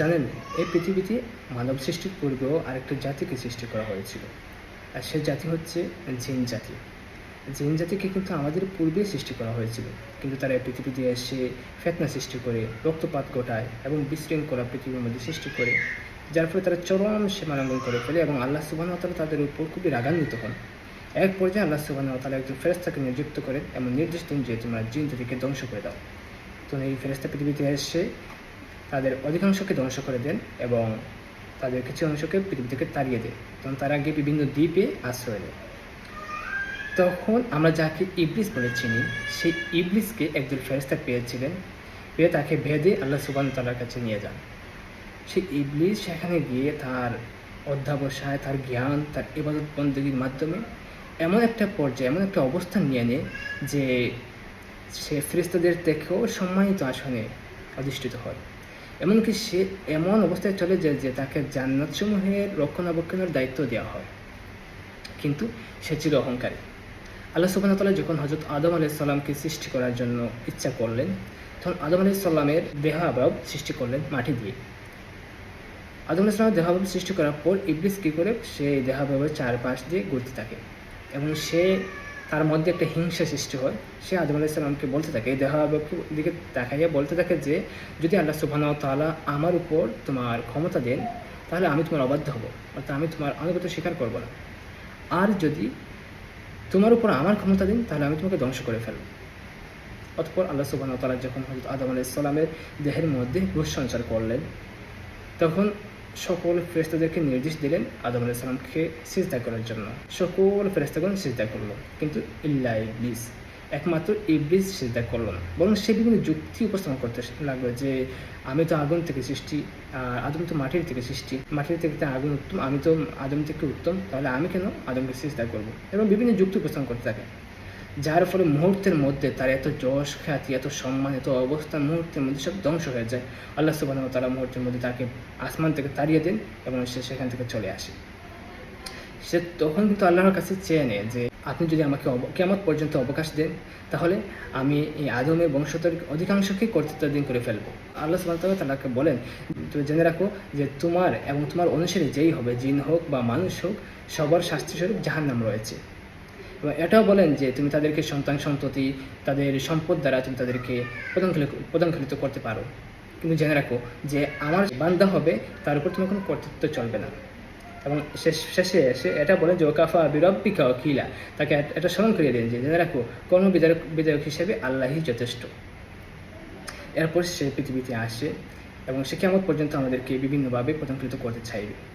জানেন, এই পৃথিবীতে মানব সৃষ্টির পূর্বেও আরেকটা জাতিকে সৃষ্টি করা হয়েছিল, আর সে জাতি হচ্ছে জিন জাতি। জিন জাতিকে কিন্তু আমাদের পূর্বে সৃষ্টি করা হয়েছিল, কিন্তু তারা এই পৃথিবীতে এসে ফেতনা সৃষ্টি করে, রক্তপাত ঘটায় এবং বিশৃঙ্খলা পৃথিবীর মধ্যে সৃষ্টি করে, যার ফলে তারা চরম সীমালঙ্ঘন করে ফেলে এবং আল্লাহ সুবাহ তালা তাদের উপর খুবই রাগান্বিত হন। এক পর্যায়ে আল্লাহ সুবাহ তালা একজন ফেরেস্তাকে নিযুক্ত করেন এবং নির্দেশ দিন যে তোমরা জিন জাতিকে ধ্বংস করে দাও। তো এই ফেরেস্তা পৃথিবীতে এসে তাদের অধিকাংশকে ধ্বংস করে দেন এবং তাদের কিছু অংশকে পৃথিবী থেকে তাড়িয়ে দেয় তখন তারা গিয়ে বিভিন্ন দ্বীপে আশ্রয় নেয়। তখন আমরা যাকে ইবলিস বলে চিনি, সেই ইবলিসকে একজন ফেরেস্তা পেয়েছিলেন। পেয়ে তাকে ভেদে আল্লাহ সুবান তালার কাছে নিয়ে যান। সেই ইবলিস সেখানে গিয়ে তার অধ্যাবসায়, তার জ্ঞান, তার ইবাদত বন্দীর মাধ্যমে এমন একটা পর্যায়ে, এমন একটা অবস্থান নিয়ে নেয় যে সে ফেরিস্তাদের থেকেও সম্মানিত আসনে অধিষ্ঠিত হয়। এমনকি সে এমন অবস্থায় চলে যায় যে তাকে জান্নাতসমূহের রক্ষণাবেক্ষণের দায়িত্ব দেওয়া হয়। কিন্তু সে ছিল অহংকারী। আল্লাহ সুবাহতাল্লাহ যখন হজরত আদম আলাইসাল্লামকে সৃষ্টি করার জন্য ইচ্ছা করলেন, তখন আদম আলাইসাল্লামের দেহাবয়ব সৃষ্টি করলেন মাটি দিয়ে। আদম আলাইসাল্লামের দেহাবয়ব সৃষ্টি করার পর ইবলিস কী করে? সেই দেহাবয়বের চারপাশ দিয়ে ঘুরতে থাকে এবং সে তার মধ্যে একটা হিংসা সৃষ্টি হয়। সে আদম আলাইসাল্লামকে বলতে থাকে, এই দেহাবয়বকে দিকে তাকাইয়া বলতে থাকে যে, যদি আল্লাহ সুবাহ তাআলা আমার উপর তোমার ক্ষমতা দেন, তাহলে আমি তোমার অবাধ্য হব, অর্থাৎ আমি তোমার আনুগত্য স্বীকার করব না। আর যদি তোমার উপর আমার ক্ষমতা দিন, তাহলে আমি তোমাকে ধ্বংস করে ফেলব। অতপর আল্লাহ সুবাহ তালা যখন হজরত আদম আলাইসাল্লামের দেহের মধ্যে রুশ সঞ্চার করলেন, তখন সকল ফেরেস্তাদেরকে নির্দেশ দিলেন আদম আলাইসাল্লামকে সিজদা করার জন্য। সকল ফেরেস্তাগণ সিজদা করল, কিন্তু ইল্লা ইবলিস, একমাত্র ইবলিস সিজদা করল না। বরং সে বিভিন্ন যুক্তি উপস্থাপন করতে লাগল যে, আমি তো আগুন থেকে সৃষ্টি, আর আদম তো মাটির থেকে সৃষ্টি। মাটির থেকে আগুন উত্তম, আমি তো আদম থেকে উত্তম, তাহলে আমি কেন আদমকে সিজদা করব? এবং বিভিন্ন যুক্তি উপস্থাপন করতে থাকে। যার ফলে মুহূর্তের মধ্যে তার এত যশ খ্যাতি, এত সম্মান, এত অবস্থা মুহূর্তের মধ্যে সব ধ্বংস হয়ে যায়। আল্লাহ সুবাহ তারা মুহূর্তের মধ্যে তাকে আসমান থেকে তাড়িয়ে দেন এবং সে সেখান থেকে চলে আসে। সে তখন কিন্তু আল্লাহর কাছে চেয়ে নেয় যে, আপনি যদি আমাকে কেমন পর্যন্ত অবকাশ দেন, তাহলে আমি এই আদমের বংশধর অধিকাংশকেই কর্তৃত্বাধীন করে ফেলব। আল্লাহ সুবাহ তালা তাকে বলেন, তুমি জেনে রাখো যে তোমার এবং তোমার অনুসারী যেই হবে, জিন হোক বা মানুষ হোক, সবার শাস্তিস্বরূপ জাহান নাম রয়েছে। এবং এটাও বলেন যে তুমি তাদেরকে সন্তান সন্ততি, তাদের সম্পদ দ্বারা তুমি তাদেরকে প্রদানখলিত করতে পারো। কিন্তু জেনে রাখো যে আমার বান্দা হবে, তার উপর তোমার কোনো কর্তৃত্ব চলবে না। এবং শেষ, শেষে এসে এটা বলেন যে ওকাফা বিরব্বিকা কিলা তাকে এটা স্মরণ করিয়ে দিন যে, জেনে রাখো কর্ম বিধায়ক বিধায়ক হিসেবে আল্লাহই যথেষ্ট। এরপর সে পৃথিবীতে আসে এবং সে কেমন পর্যন্ত আমাদেরকে বিভিন্নভাবে প্রদানকৃত করতে চাইবে।